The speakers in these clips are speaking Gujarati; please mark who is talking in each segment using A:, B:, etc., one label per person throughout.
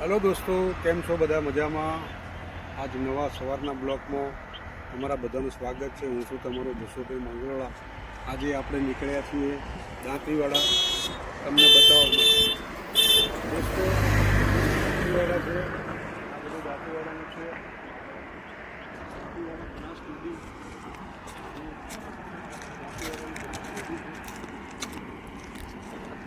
A: હેલો દોસ્તો, કેમ છો બધા? મજામાં? આજ નવા સવારના બ્લોકમાં તમારા બધાનું સ્વાગત છે. હું છું તમારો જસોભાઈ મંગળોળા આજે આપણે નીકળ્યા છીએ દાંતીવાડા. તમને બતાવવા માટે. દોસ્તો, દાંતીવાડા છે આ બધું દાંતીવાડાનું છે દાંતીવાડા બનાસ નદી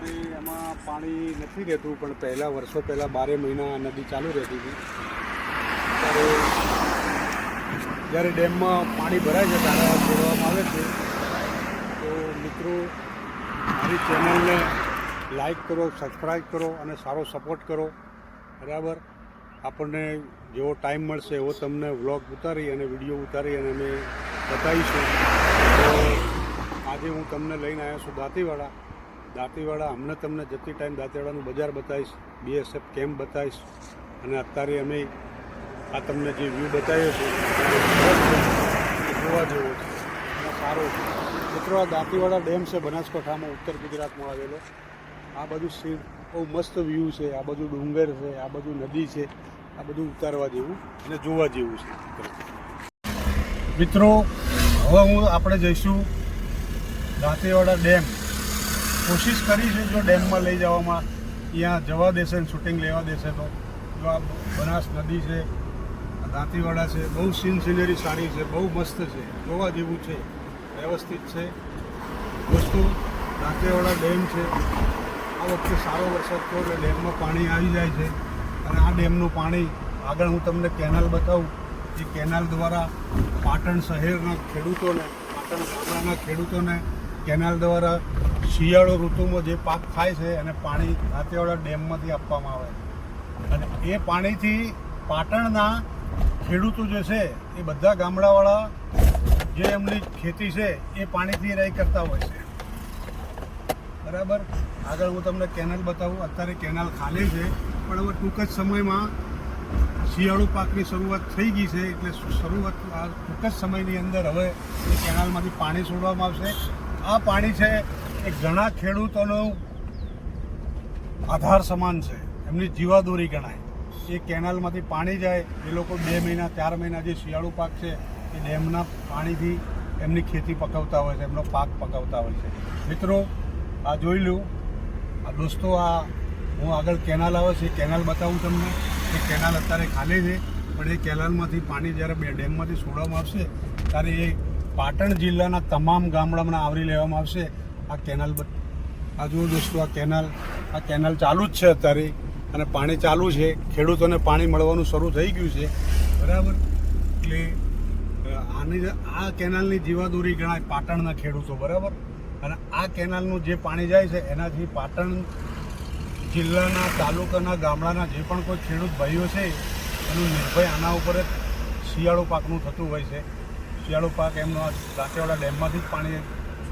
A: અત્યારે એમાં પાણી નથી રહેતું, પણ પહેલાં વર્ષો પહેલાં બારે મહિના નદી ચાલુ રહેતી હતી. ત્યારે જ્યારે ડેમમાં પાણી ભરાય છે, ત્યારે છોડવામાં આવે છે. તો મિત્રો, મારી ચેનલને લાઈક કરો સબસ્ક્રાઈબ કરો અને સારો સપોર્ટ કરો. બરાબર? આપણને જેવો ટાઈમ મળશે, એવો તમને વ્લોગ ઉતારી અને વીડિયો ઉતારી અને અમે બતાવીશું. આજે હું તમને લઈને આવ્યો છું દાંતીવાડા. દાંતીવાડા, હમણાં તમને જતી ટાઈમ દાંતીવાડાનું બજાર બતાવીશ બીએસએફ કેમ્પ બતાવીશ અને અત્યારે અમે આ તમને જે વ્યૂ બતાવ્યો છે જોવા જેવો છે. સારો છે. મિત્રો, આ દાંતીવાડા ડેમ છે, બનાસકાંઠામાં ઉત્તર ગુજરાતમાં આવેલો. આ બધું સી બહુ મસ્ત વ્યૂ છે. આ બધું ડુંગર છે, આ બધું નદી છે, આ બધું ઉતારવા જેવું અને જોવા જેવું છે. મિત્રો, હવે હું આપણે જઈશું દાંતીવાડા ડેમ. કોશિશ કરી છે જો ડેમમાં લઈ જવામાં ત્યાં જવા દેશે ને શૂટિંગ લેવા દેશે તો. જો આ બનાસ નદી છે દાંતીવાડા છે, બહુ સીન સિનરી સારી છે, બહુ મસ્ત છે, જોવા જેવું છે, વ્યવસ્થિત છે. વસ્તુ દાંતીવાડા ડેમ છે. આ વખતે સારો વરસાદ થયો એટલે ડેમમાં પાણી આવી જાય છે. અને આ ડેમનું પાણી, આગળ હું તમને કેનાલ બતાવું, એ કેનાલ દ્વારા પાટણ શહેરના ખેડૂતોને, પાટણ ગામડાના ખેડૂતોને કેનાલ દ્વારા શિયાળો ઋતુમાં જે પાક થાય છે અને પાણી દાંતેવાડા ડેમમાંથી આપવામાં આવે અને એ પાણીથી પાટણના ખેડૂતો જે છે, એ બધા ગામડાવાળા જે એમની ખેતી છે, એ પાણીથી રહી કરતા હોય છે. બરાબર? આગળ હું તમને કેનાલ બતાવું. અત્યારે કેનાલ ખાલી છે, પણ હવે ટૂંક જ સમયમાં શિયાળુ પાકની શરૂઆત થઈ ગઈ છે, એટલે શરૂઆત, આ ટૂંક જ સમયની અંદર હવે એ કેનાલમાંથી પાણી છોડવામાં આવશે. આ પાણી છે એ ઘણા ખેડૂતોનો આધાર સમાન છે. એમની જીવાદોરી ગણાય. એ કેનાલમાંથી પાણી જાય, એ લોકો બે મહિના, ચાર મહિના જે શિયાળુ પાક છે, એ ડેમના પાણીથી એમની ખેતી પકવતા હોય છે, એમનો પાક પકવતા હોય છે. મિત્રો, આ જોઈ લો આ દોસ્તો, આ હું આગળ કેનાલ આવે છે, એ કેનાલ બતાવું તમને. એ કેનાલ અત્યારે ખાલી છે, પણ એ કેનાલમાંથી પાણી જ્યારે બે ડેમમાંથી છોડવામાં આવશે, ત્યારે એ પાટણ જિલ્લાના તમામ ગામડામાં આવરી લેવામાં આવશે. આ કેનાલ આ જુઓ દોસ્તો, આ કેનાલ આ કેનાલ ચાલુ જ છે અત્યારે અને પાણી ચાલુ છે. ખેડૂતોને પાણી મળવાનું શરૂ થઈ ગયું છે. બરાબર? એટલે આની આ કેનાલની જીવાદોરી ગણાય પાટણના ખેડૂતો, બરાબર? અને આ કેનાલનું જે પાણી જાય છે, એનાથી પાટણ જિલ્લાના, તાલુકાના, ગામડાના જે પણ કોઈ ખેડૂત ભાઈઓ છે, એનું નિર્ભય આના ઉપર જ શિયાળો પાકનું થતું હોય છે. શિયાળો પાક એમનો દાંતેવાડા ડેમમાંથી જ પાણી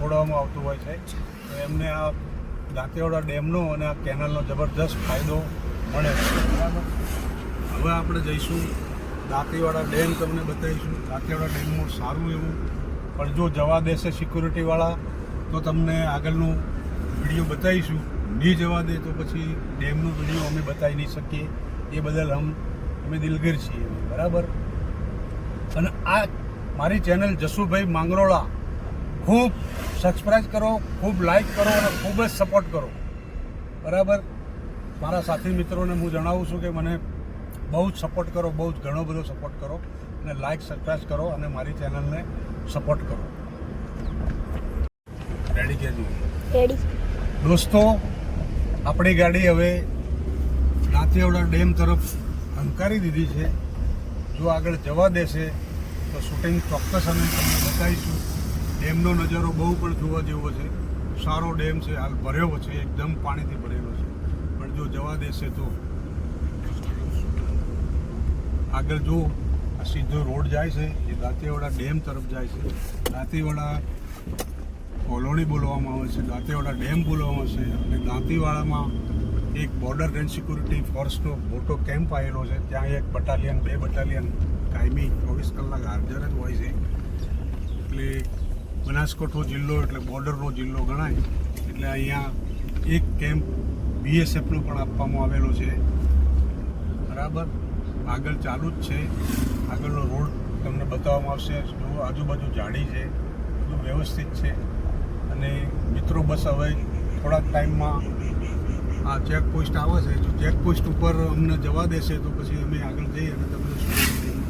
A: છોડવામાં આવતું હોય છે. તો એમને આ દાંતેવાડા ડેમનો અને આ કેનાલનો જબરદસ્ત ફાયદો મળે બરાબર? હવે આપણે જઈશું દાંતીવાડા ડેમ તમને બતાવીશું. દાંતીવાડા ડેમનું સારું એવું. પણ જો જવા દેશે સિક્યુરિટીવાળા, તો તમને આગળનું વીડિયો બતાવીશું. નહીં જવા દે તો પછી ડેમનો વીડિયો અમે બતાવી નહીં શકીએ. એ બદલ હમ, અમે દિલગીર છીએ. બરાબર? અને આ મારી ચેનલ જસુભાઈ માંગરોળા ખૂબ સબસ્ક્રાઈબ કરો ખૂબ લાઈક કરો અને ખૂબ જ સપોર્ટ કરો. બરાબર? મારા સાથી મિત્રોને હું જણાવું છું કે મને બહુ જ સપોર્ટ કરો બહુ જ ઘણો બધો સપોર્ટ કરો અને લાઈક સબસ્ક્રાઈબ કરો અને મારી ચેનલને સપોર્ટ કરો. રેડી કેજો
B: રેડી
A: દોસ્તો આપણી ગાડી હવે દાંતીવાડા ડેમ તરફ હંકારી દીધી છે. જો આગળ જવા દેશે તો શૂટિંગ ચોક્કસ અમે તમને બતાવીશું. ડેમનો નજારો બહુ પણ જોવા જેવો છે. સારો ડેમ છે, હાલ ભર્યો છે, એકદમ પાણીથી ભરેલો છે. પણ જો જવા દેશે તો આગળ જો આ સીધો રોડ જાય છે, એ દાંતેવાડા ડેમ તરફ જાય છે. દાંતીવાડા કોલોની બોલવામાં આવે છે, દાંતીવાડા ડેમ બોલવામાં આવે છે. અને દાંતીવાડામાં એક બોર્ડર રેન્જ સિક્યુરિટી ફોર્સનો મોટો કેમ્પ આવેલો છે. ત્યાં એક બટાલિયન બે બટાલિયન કાયમી ચોવીસ કલાક હાજર જ હોય છે. એટલે બનાસકાંઠો જિલ્લો એટલે બોર્ડરનો જિલ્લો ગણાય. એટલે અહીંયા એક કેમ્પ બીએસએફનો પણ આપવામાં આવેલો છે. બરાબર? આગળ ચાલુ જ છે. આગળનો રોડ તમને બતાવવામાં આવશે. જો આજુબાજુ જાડી છે. બધું વ્યવસ્થિત છે. અને મિત્રો, બસ હવે થોડાક ટાઈમમાં આ ચેક પોસ્ટ આવે છે. જો ચેક પોસ્ટ ઉપર અમને જવા દેશે તો પછી અમે આગળ જઈ અને તમને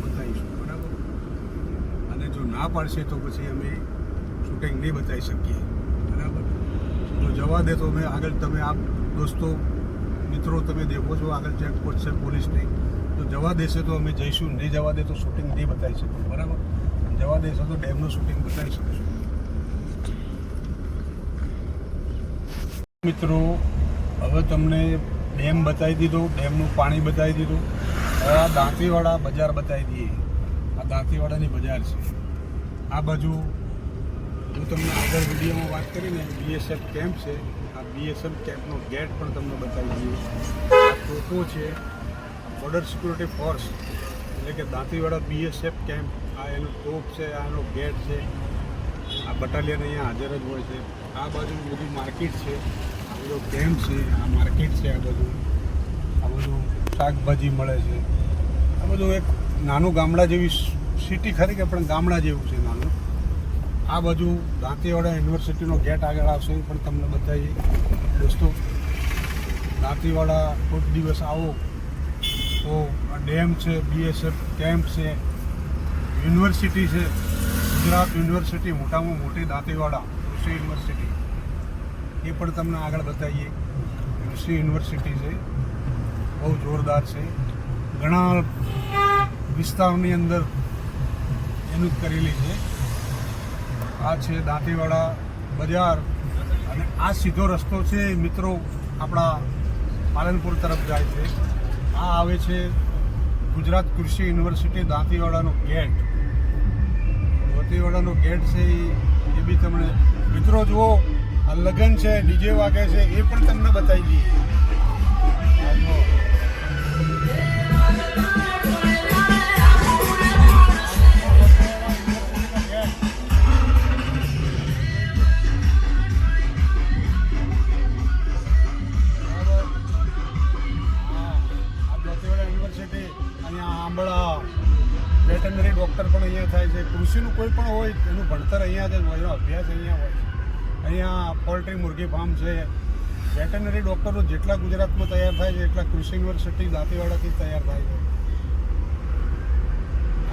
A: બતાવીશું. બરાબર? અને જો ના પાડશે તો પછી અમે શૂટિંગ નહીં બતાવી શકીએ. બરાબર. જો જવા દે તો અમે આગળ તમે આપ દોસ્તો મિત્રો તમે દેખો છો આગળ ચેકપોસ્ટ છે પોલીસની. તો જવા દેશે તો અમે જઈશું નહીં જવા દે તો શૂટિંગ નહીં બતાવી શકીએ. બરાબર? જવા દેશે તો ડેમનું શૂટિંગ બતાવી શકીશું. મિત્રો હવે તમને ડેમ બતાવી દીધો ડેમનું પાણી બતાવી દીધું. હવે આ દાંતીવાડા બજાર બતાવી દઈએ. આ દાંતીવાડાની બજાર છે. આ બાજુ હું તમને આગળ વિડીયોમાં વાત કરીને બીએસએફ કેમ્પ છે. આ બીએસએફ કેમ્પનો ગેટ પણ તમને બતાવી દઈએ. આ ટોકો છે બોર્ડર સિક્યુરિટી ફોર્સ એટલે કે દાંતીવાડા બીએસએફ કેમ્પ આ એનો ટોપ છે, આ એનો ગેટ છે. આ બટાલિયન અહીંયા હાજર જ હોય છે. આ બાજુ બધી માર્કેટ છે. આ બધો કેમ્પ છે, આ માર્કેટ છે આ બધું. આ બધું શાકભાજી મળે છે. આ બધું એક નાનું ગામડા જેવી સિટી ખરી કે પણ ગામડા જેવું છે નાનું? આ બાજુ દાંતીવાડા યુનિવર્સિટીનો ગેટ આગળ આવશે, એ પણ તમને બતાવીએ. દોસ્તો, દાંતીવાડા કોઈક દિવસ આવો. તો ડેમ છે, બીએસએફ કેમ્પ છે, યુનિવર્સિટી છે, ગુજરાત યુનિવર્સિટી, મોટામાં મોટી દાંતીવાડા, કૃષિ યુનિવર્સિટી. એ પણ તમને આગળ બતાવીએ. કૃષિ યુનિવર્સિટી છે, બહુ જોરદાર છે. ઘણા વિસ્તારની અંદર એનું કરેલી છે. આ છે દાંતીવાડા બજાર. અને આ સીધો રસ્તો છે મિત્રો આપણા પાલનપુર તરફ જાય છે. આ આવે છે ગુજરાત કૃષિ યુનિવર્સિટી દાંતીવાડાનો ગેટ. દાંતીવાડાનો ગેટ છે એ બી તમને મિત્રો જુઓ, આ લગન છે, ડીજે વાગે છે, એ પણ તમને બતાવી દઈએ. આંબળા વેટનરી ડૉક્ટર પણ અહીંયા થાય છે. કૃષિનું કોઈ પણ હોય, એનું ભણતર અહીંયા જ હોય, એનો અભ્યાસ અહીંયા હોય અહીંયા પોલ્ટ્રી મુરગી ફાર્મ છે. વેટનરી ડૉક્ટરો જેટલા ગુજરાતમાં તૈયાર થાય છે, એટલા કૃષિ યુનિવર્સિટી દાંતીવાડાથી તૈયાર થાય છે.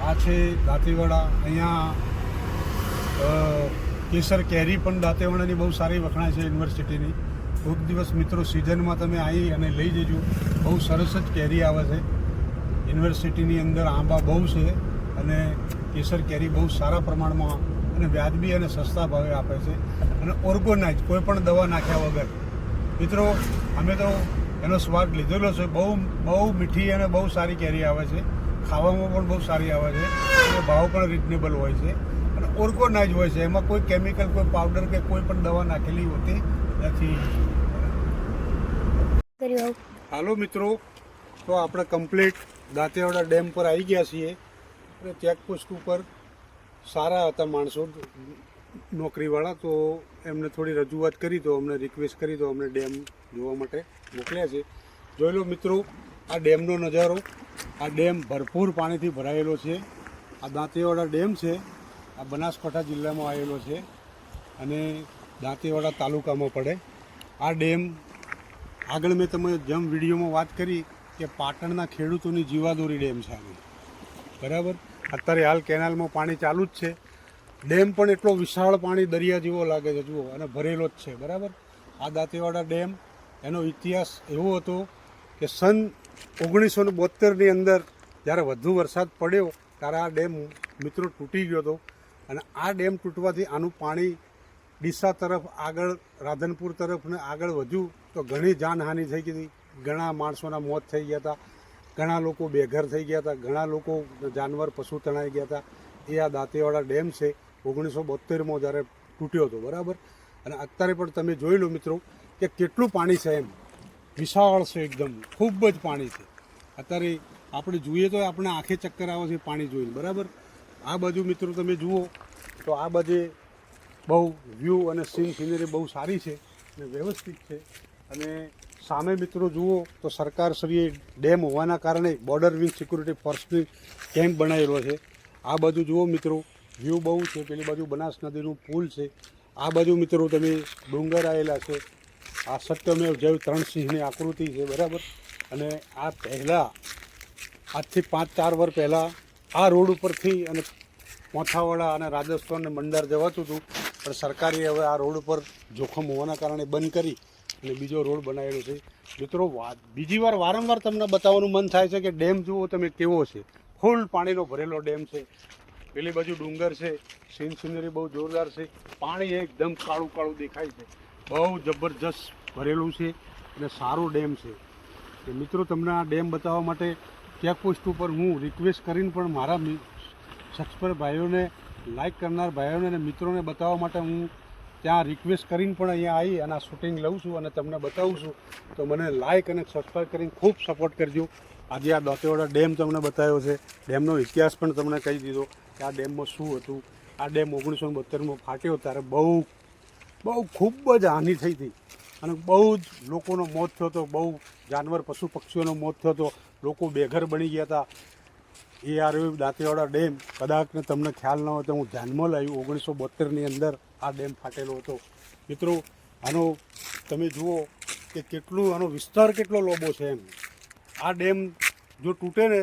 A: આ છે દાંતીવાડા. અહીંયા કેસર કેરી પણ દાંતેવાડાની બહુ સારી વખણાય છે યુનિવર્સિટીની કોઈક દિવસ મિત્રો સિઝનમાં તમે આવી અને લઈ જજો. બહુ સરસ જ કેરી આવે છે. યુનિવર્સિટીની અંદર આંબા બહુ છે અને કેસર કેરી બહુ સારા પ્રમાણમાં અને વ્યાજબી અને સસ્તા ભાવે આપે છે. અને ઓર્ગોનાઇઝ કોઈ પણ દવા નાખ્યા વગર. મિત્રો અમે તો એનો સ્વાદ લીધેલો છે. બહુ બહુ મીઠી અને બહુ સારી કેરી આવે છે. ખાવામાં પણ બહુ સારી આવે છે. અને ભાવ પણ રિઝનેબલ હોય છે. અને ઓર્ગોનાઇઝ હોય છે. એમાં કોઈ કેમિકલ કોઈ પાવડર કે કોઈ પણ દવા નાખેલી હોતી નથી. હાલો મિત્રો તો આપણે કમ્પ્લીટ દાંતેવાડા ડેમ પર આવી ગયા છીએ અને ચેકપોસ્ટ ઉપર સારા હતા માણસો, નોકરીવાળા, તો એમને થોડી રજૂઆત કરી, તો અમને રિક્વેસ્ટ કરી, તો અમને ડેમ જોવા માટે મોકલ્યા છે. જોઈ લો મિત્રો, આ ડેમનો નજારો, આ ડેમ ભરપૂર પાણીથી ભરાયેલો છે. આ દાંતેવાડા ડેમ છે, આ બનાસકાંઠા જિલ્લામાં આવેલો છે અને દાંતેવાડા તાલુકામાં પડે. આ ડેમ આગળ મેં તમે જેમ વિડીયોમાં વાત કરી કે પાટણના ખેડૂતોની જીવાદોરી ડેમ છે આની. બરાબર? અત્યારે હાલ કેનાલમાં પાણી ચાલુ જ છે. ડેમ પણ એટલો વિશાળ પાણી દરિયા જેવો લાગે છે, જુઓ, અને ભરેલો જ છે, બરાબર? આ દાંતીવાડા ડેમ, એનો ઇતિહાસ એવો હતો કે સન ઓગણીસો ને બોતેરની અંદર જ્યારે વધુ વરસાદ પડ્યો, ત્યારે આ ડેમ મિત્રો તૂટી ગયો હતો. અને આ ડેમ તૂટવાથી આનું પાણી ડીસા તરફ આગળ, રાધનપુર તરફ ને આગળ વધ્યું, તો ઘણી જાનહાનિ થઈ ગઈ હતી. ઘણા માણસોના મોત થઈ ગયા હતા. ઘણા લોકો બેઘર થઈ ગયા હતા. ઘણા લોકો જાનવર, પશુ તણાઈ ગયા હતા. એ આ દાંતેવાડા ડેમ છે, ઓગણીસો બોતેરમાં જ્યારે તૂટ્યો હતો, બરાબર? અને અત્યારે પણ તમે જોઈ લો મિત્રો કે કેટલું પાણી છે એમ. વિશાળ છે એકદમ, ખૂબ જ પાણી છે. અત્યારે આપણે જોઈએ તો આપણે આંખે ચક્કર આવે છે પાણી જોઈને, બરાબર? આ બાજુ મિત્રો તમે જુઓ તો આ બાજુ બહુ વ્યૂ અને સીન સિનરી બહુ સારી છે અને વ્યવસ્થિત છે. અને સામે મિત્રો જુઓ તો સરકારશ્રીએ ડેમ હોવાના કારણે બોર્ડર વિંગ સિક્યુરિટી ફોર્સની કેમ્પ બનાવેલો છે. આ બાજુ જુઓ મિત્રો, વ્યૂ બહુ છે. પેલી બાજુ બનાસ નદીનું પુલ છે. આ બાજુ મિત્રો તમે ડુંગર આવેલા છે. આ સત્યમેવ જૈવ ત્રણ સિંહની આકૃતિ છે, બરાબર? અને આ પહેલાં, આજથી પાંચ ચાર વર્ષ પહેલાં આ રોડ ઉપરથી અને મોથાવાડા અને રાજસ્થાન અને મંડાર જવાતું હતું. પણ સરકારે હવે આ રોડ ઉપર જોખમ હોવાના કારણે બંધ કરી અને બીજો રોડ બનાવેલો છે. મિત્રો બીજી વાર વારંવાર તમને બતાવવાનું મન થાય છે કે ડેમ જુઓ તમે કેવો છે. ફૂલ પાણીનો ભરેલો ડેમ છે. પેલી બાજુ ડુંગર છે. સીન સિનરી બહુ જોરદાર છે. પાણી એકદમ કાળું કાળું દેખાય છે. બહુ જબરજસ્ત ભરેલું છે અને સારું ડેમ છે. કે મિત્રો, તમને આ ડેમ બતાવવા માટે ચેકપોસ્ટ ઉપર હું રિક્વેસ્ટ કરીને પણ મારા સક્ષપર ભાઈઓને લાઈક કરનાર ભાઈઓને અને મિત્રોને બતાવવા માટે હું ત્યાં રિક્વેસ્ટ કરીને પણ અહીંયા આવી અને શૂટિંગ લઉં છું અને તમને બતાવું છું. તો મને લાઇક અને સબસ્ક્રાઈબ કરીને ખૂબ સપોર્ટ કરજો. આજે આ દોતેવાડા ડેમ તમને બતાવ્યો છે. ડેમનો ઇતિહાસ પણ તમને કહી દીધો કે આ ડેમમાં શું હતું. આ ડેમ ઓગણીસો બોતેરમાં ફાટ્યો ત્યારે બહુ બહુ ખૂબ જ હાનિ થઈ હતી. અને બહુ જ લોકોનો મોત થયો હતો. બહુ જાનવર, પશુ, પક્ષીઓનો મોત થયો હતો. લોકો બેઘર બની ગયા હતા. એ આરવી દાંતીવાડા ડેમ કદાચને તમને ખ્યાલ ન હોય તો હું ધ્યાનમાં લાવ્યું ઓગણીસો બોતેરની અંદર આ ડેમ ફાટેલો હતો. મિત્રો, આનો તમે જુઓ કે કેટલું, આનો વિસ્તાર કેટલો લોબો છે એમ. આ ડેમ જો તૂટે ને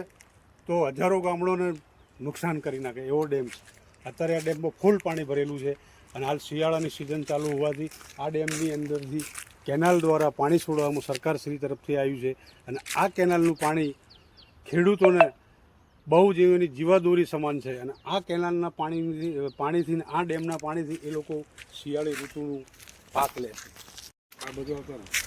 A: તો હજારો ગામડોને નુકસાન કરી નાખે એવો ડેમ છે. અત્યારે આ ડેમમાં ફૂલ પાણી ભરેલું છે અને હાલ શિયાળાની સિઝન ચાલુ હોવાથી આ ડેમની અંદરથી કેનાલ દ્વારા પાણી છોડવામાં સરકારશ્રી તરફથી આવ્યું છે. અને આ કેનાલનું પાણી ખેડૂતોને બહુ જ એની જીવાદોરી સમાન છે. અને આ કેનાલના પાણીથી પાણીથી આ ડેમના પાણીથી એ લોકો શિયાળી ઋતુનું પાક લે છે. આ બધું ને